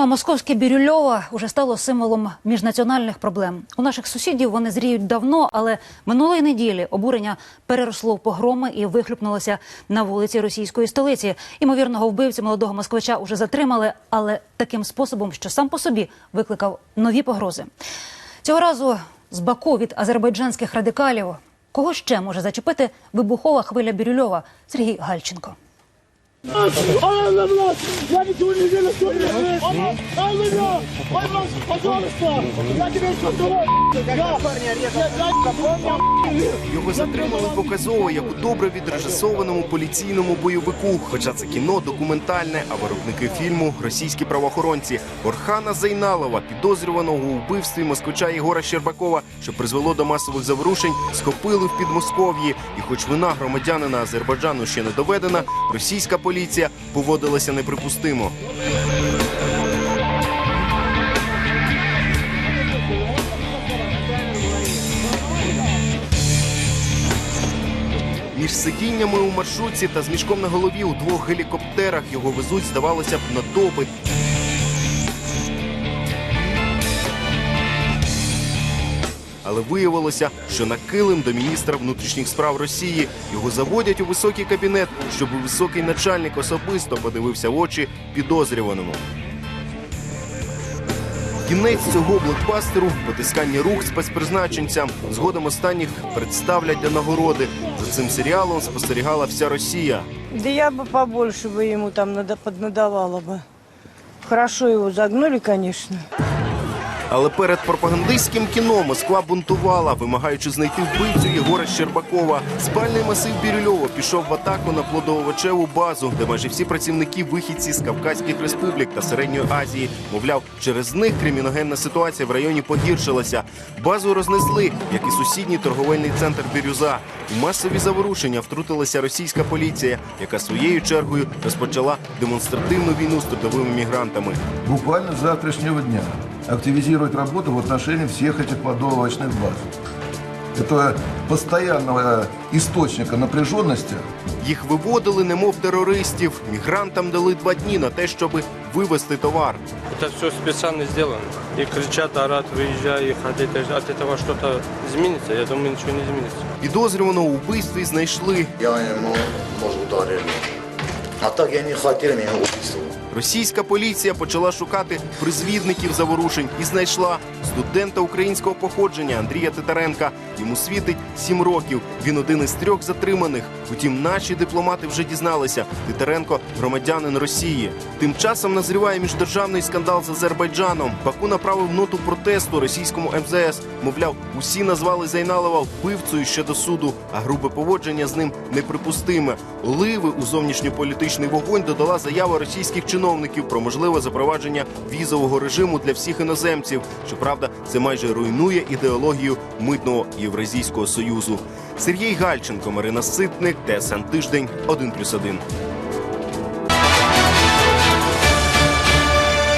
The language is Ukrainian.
Ну а московське Бірюльова уже стало символом міжнаціональних проблем. У наших сусідів вони зріють давно, але минулої неділі обурення переросло в погроми і вихлюпнулося на вулиці російської столиці. Імовірного вбивцю молодого москвича уже затримали, але таким способом, що сам по собі викликав нові погрози. Цього разу з Баку від азербайджанських радикалів. Кого ще може зачепити вибухова хвиля Бірюльова? Сергій Гальченко. Allah Allah! Я ничего не делаю, что ли? Allah! Allah! Allah! Пожалуйста! Я тебе сказал? Його затримали показово як у добре відрежисованому поліційному бойовику. Хоча це кіно документальне, а виробники фільму російські правоохоронці Орхана Зайналова, підозрюваного у вбивстві москвича Єгора Щербакова, що призвело до масових заворушень, схопили в Підмосков'ї. І, хоч вина громадянина Азербайджану ще не доведена, російська поліція поводилася неприпустимо. Між сидіннями у маршрутці та з мішком на голові у двох гелікоптерах його везуть, здавалося б, на допит. Але виявилося, що на килим до міністра внутрішніх справ Росії його заводять у високий кабінет, щоб високий начальник особисто подивився в очі підозрюваному. Кінець цього блокбастеру потискання рук спецпризначенцям. Згодом останніх представлять для нагороди. За цим серіалом спостерігала вся Росія. Да я бы побольше бы ему там надо, поднадавала бы. Хорошо его загнули, конечно. Але перед пропагандистським кіно Москва бунтувала, вимагаючи знайти вбивцю Єгора Щербакова. Спальний масив Бірюльова пішов в атаку на плодоовочеву базу, де майже всі працівники вихідці з Кавказьких республік та Середньої Азії. Мовляв, через них криміногенна ситуація в районі погіршилася. Базу рознесли, як і сусідній торговельний центр Бірюза. У масові заворушення втрутилася російська поліція, яка своєю чергою розпочала демонстративну війну з трудовими мігрантами. буквально с завтрашнего дня активизировать работу в отношении всех этих плодово-овощных баз. Это постоянного источника напряженности Їх виводили, немов терористів. Мігрантам дали два дні на те, щоб вивезти товар. Это все специально сделано. И кричат, орат, выезжай, и от этого, от этого что-то изменится. Я думаю, ничего не изменится. Підозрюваного у вбивстві знайшли. Я ему, может, ударил. А так я не хотел меня убийства. Російська поліція почала шукати призвідників заворушень і знайшла студента українського походження Андрія Титаренка. Йому світить сім років. Він один із трьох затриманих. Утім, наші дипломати вже дізналися. Титаренко громадянин Росії. Тим часом назріває міждержавний скандал з Азербайджаном. Баку направив ноту протесту російському МЗС. Мовляв, усі назвали Зайналова вбивцею ще до суду, а грубе поводження з ним неприпустиме. Оливи у зовнішньополітичний вогонь додала заява російських чиновників про можливе запровадження візового режиму для всіх іноземців. Щоправда, це майже руйнує ідеологію митного Євразійського союзу. Сергій Гальченко, Марина Ситник, ТСН Тиждень, 1+,1.